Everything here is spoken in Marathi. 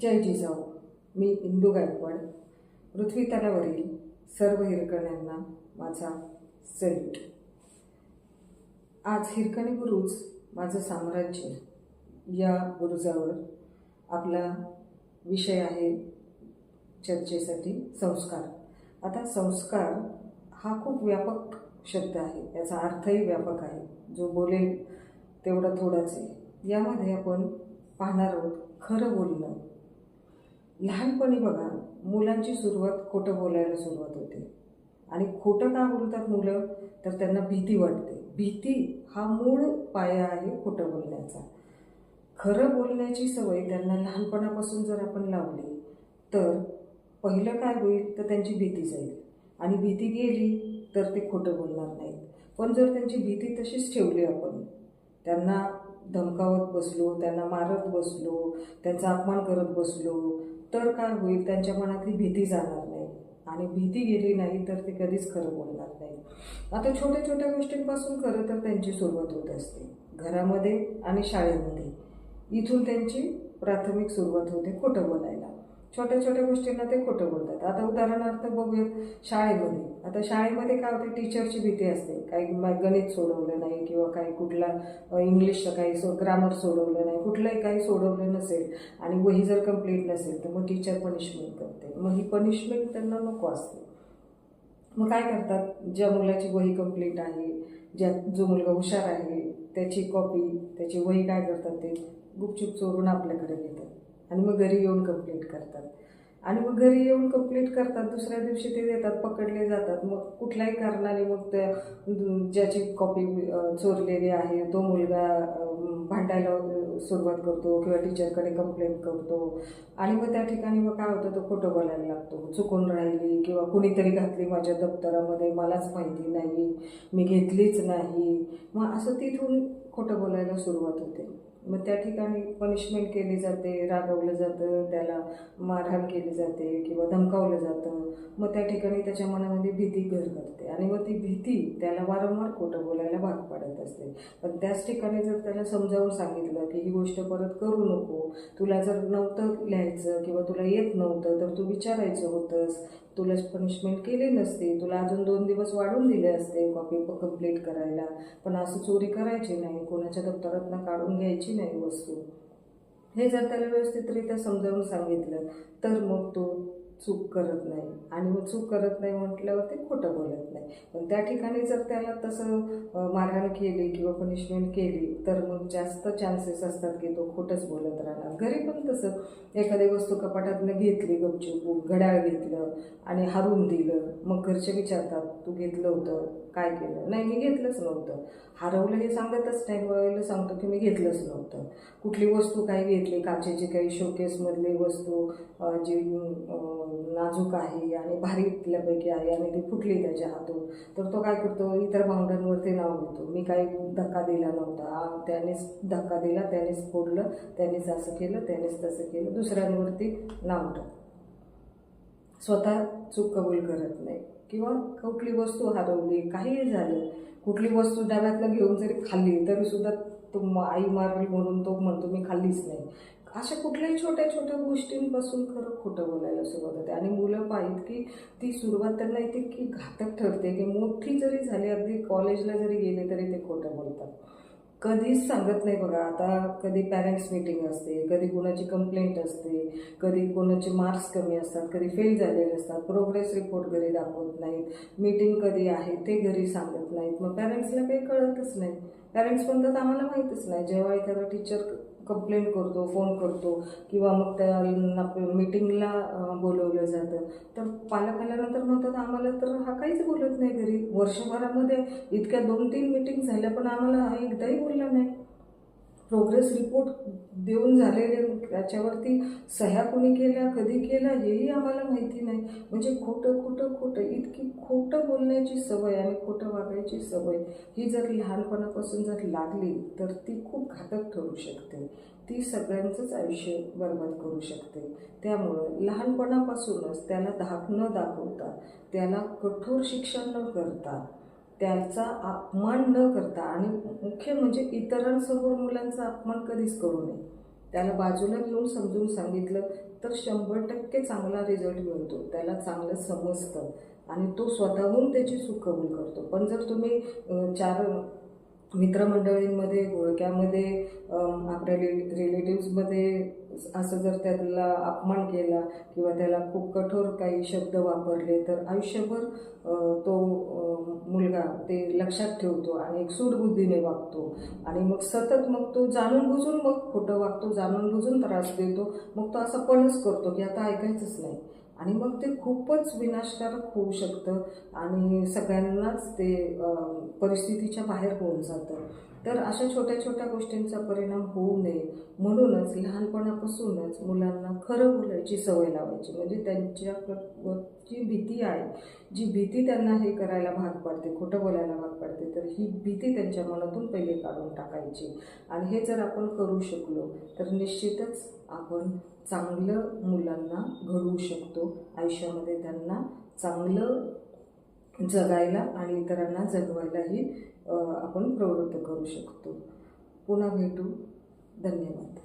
जय जिजाऊ. मी इंदू गायकवाड. पृथ्वीतलावरील सर्व हिरकण्यांना माझा सल्यूट आज हिरकणी गुरुज माझं साम्राज्य या गुरुजावर आपला विषय आहे चर्चेसाठी संस्कार. आता संस्कार हा खूप व्यापक शब्द आहे. याचा अर्थही व्यापक आहे. जो बोलेल तेवढा थोडाच आहे. यामध्ये आपण पाहणार आहोत खरं बोलणं. लहानपणी बघा मुलांची सुरुवात खोटं बोलायला सुरुवात होते. आणि खोटं का बोलतात मुलं? तर त्यांना भीती वाटते. भीती हा मूळ पाया आहे खोटं बोलण्याचा. खरं बोलण्याची सवय त्यांना लहानपणापासून जर आपण लावली तर पहिलं काय होईल? तर त्यांची भीती जाईल. आणि भीती गेली तर ते खोटं बोलणार नाहीत. पण जर त्यांची भीती तशीच ठेवली आपण त्यांना धमकावत बसलो त्यांना मारत बसलो त्यांचा अपमान करत बसलो तर काय होईल? त्यांच्या मनातली भीती जाणार नाही. आणि भीती गेली नाही तर ते कधीच खरं बोलणार नाही. आता छोट्या छोट्या गोष्टींपासून खरं तर त्यांची सुरुवात होत असते. घरामध्ये आणि शाळेमध्ये. इथून त्यांची प्राथमिक सुरुवात होते खोटं बोलायला. छोट्या छोट्या गोष्टींना ते खोटं बोलतात. आता उदाहरणार्थ बघूयात शाळेमध्ये. आता शाळेमध्ये काय होते? टीचरची भीती असते. काही गणित सोडवलं नाही किंवा काही कुठला इंग्लिशचं काही सो ग्रामर सोडवलं नाही. कुठलंही काही सोडवलं नसेल आणि वही जर कंप्लीट नसेल तर मग टीचर पनिशमेंट करते. मग ही पनिशमेंट त्यांना नको असते. मग काय करतात? ज्या मुलाची वही कंप्लीट आहे ज्या जो मुलगा हुशार आहे त्याची कॉपी त्याची वही काय करतात ते? गुपचूप चोरून आपल्याकडे घेतात. आणि मग घरी येऊन कंप्लीट करतात. आणि मग घरी येऊन कंप्लीट करतात दुसऱ्या दिवशी ते देतात पकडले जातात. मग कुठल्याही कारणाने मग त्या ज्याची कॉपी चोरलेली आहे तो मुलगा भांडायला सुरुवात करतो किंवा टीचरकडे कंप्लेंट करतो. आणि मग त्या ठिकाणी मग काय होतं तो खोटं बोलायला लागतो. चुकून राहिली किंवा कुणीतरी घातली माझ्या दप्तरामध्ये मलाच माहिती नाही मी घेतलीच नाही. मग असं तिथून खोटं बोलायला सुरुवात होते. मग त्या ठिकाणी पनिशमेंट केली जाते रागवलं जातं त्याला मारहाण केली जाते किंवा धमकावलं जातं. मग त्या ठिकाणी त्याच्या मनामध्ये भीती घर करते आणि मग ती भीती त्याला वारंवार खोटं बोलायला भाग पाडत असते. पण त्याच ठिकाणी जर त्याला समजावून सांगितलं की ही गोष्ट परत करू नको. तुला जर नव्हतं लिहायचं किंवा तुला येत नव्हतं तर तू विचारायचं होतंस. तुला पनिशमेंट केली नसती. तुला अजून दोन दिवस वाढून दिले असते कॉपी कंप्लीट करायला. पण असं चोरी करायची नाही. कोणाच्या दप्तरातनं काढून घ्यायची नाही वस्तू. हे जर त्याला व्यवस्थितरित्या समजावून सांगितलं तर मग तो चूक करत नाही. आणि मग चूक करत नाही म्हटल्यावर ते खोटं बोलत नाही. पण त्या ठिकाणी जर त्याला तसं मारहाण केली किंवा पनिशमेंट केली तर मग जास्त चान्सेस असतात की तो खोटंच बोलत राहणार. घरी पण तसं. एखादी वस्तू कपाटातनं घेतली गपचूप घड्याळ घेतलं आणि हरून दिलं मग घरचे विचारतात तू घेतलं होतं? काय केलं? नाही मी घेतलंच नव्हतं. हरवलं हे सांगतच नाही. वळलं सांगतो की मी घेतलंच नव्हतं. कुठली वस्तू काही घेतली? काचेची काही शोकेसमधली वस्तू जी नाजूक आहे आणि भारीतल्यापैकी आहे आणि ती फुटली त्याच्या हातून. तर तो काय करतो इतर भावंडांवरती नाव घेतो. मी काही धक्का दिला नव्हता. त्यानेच धक्का दिला त्यानेच फोडलं त्यानेच असं केलं त्यानेच तसं केलं. दुसऱ्यांवरती नाव टाक. स्वतः चूक कबूल करत नाही. किंवा कुठली वस्तू हरवली काहीही झालं कुठली वस्तू डब्यातनं घेऊन जरी खाल्ली तरीसुद्धा तो आई मारली म्हणून तो म्हणतो मी खाल्लीच नाही. अशा कुठल्याही छोट्या छोट्या गोष्टींपासून खरं खोटं बोलायला सुरुवात होते. आणि मुलं पाहित की ती सुरुवात त्यांना इथे की घातक ठरते की मोठी जरी झाली अगदी कॉलेजला जरी गेले तरी ते खोटं बोलतात. कधीच सांगत नाही बघा. आता कधी पॅरेंट्स मीटिंग असते कधी कोणाची कंप्लेंट असते कधी कोणाचे मार्क्स कमी असतात कधी फेल झालेले असतात प्रोग्रेस रिपोर्ट घरी दाखवत नाहीत मीटिंग कधी आहे ते घरी सांगत नाहीत. मग पॅरेंट्सला काही कळतच नाही. पॅरेंट्स म्हणतात आम्हाला माहीतच नाही. जेव्हा एखादा टीचर कंप्लेंट करतो फोन करतो किंवा मग त्या मीटिंगला बोलवलं जातं. तर पालक आल्यानंतर म्हणतात आम्हाला तर हा काहीच बोलत नाही घरी. वर्षभरामध्ये इतक्या दोन तीन मीटिंग झाल्या पण आम्हाला हा एकदाही बोलला नाही. प्रोग्रेस रिपोर्ट देऊन झालेले त्याच्यावरती सह्या कोणी केल्या कधी केल्या हेही आम्हाला माहिती नाही. म्हणजे खोटं खोटं खोटं इतकी खोटं बोलण्याची सवय आणि खोटं वागायची सवय ही जर लहानपणापासून जर लागली तर ती खूप घातक ठरू शकते. ती सगळ्यांचंच आयुष्य बर्बाद करू शकते. त्यामुळं लहानपणापासूनच त्याला धाक न दाखवता त्याला कठोर शिक्षण न करता त्याचा अपमान न करता आणि मुख्य म्हणजे इतरांसमोर मुलांचा अपमान कधीच करू नये. त्याला बाजूला घेऊन समजून सांगितलं तर शंभर टक्के चांगला रिझल्ट मिळतो. त्याला चांगलं समजतं आणि तो स्वतःहून त्याची चूक कबूल करतो. पण जर तुम्ही चार मित्रमंडळींमध्ये घोळक्यामध्ये आपल्या रिले रिलेटिव्समध्ये असं जर त्याला अपमान केला किंवा त्याला खूप कठोर काही शब्द वापरले तर आयुष्यभर तो मुलगा ते लक्षात ठेवतो आणि एक सूडबुद्धीने वागतो. आणि मग सतत मग तो जाणून बुजून मग खोटं वागतो जाणून बुजून त्रास देतो. मग तो असं पणच करतो की आता ऐकायचंच नाही. आणि मग ते खूपच विनाशकारक होऊ शकतं आणि सगळ्यांनाच ते परिस्थितीच्या बाहेर होऊन जातं. तर अशा छोट्या छोट्या गोष्टींचा परिणाम होऊ नये. म्हणूनच लहानपणापासूनच मुलांना खरं बोलायची सवय लावायची. म्हणजे त्यांच्या जी भीती आहे. जी भीती त्यांना हे करायला भाग पाडते खोटं बोलायला भाग पाडते तर ही भीती त्यांच्या मनातून पहिले काढून टाकायची. आणि हे जर आपण करू शकलो तर निश्चितच आपण चांगलं मुलांना घडवू शकतो. आयुष्यामध्ये त्यांना चांगलं जगायला आणि इतरांना जगवायलाही आपण प्रवृत्त करू शकतो. पुन्हा भेटू. धन्यवाद.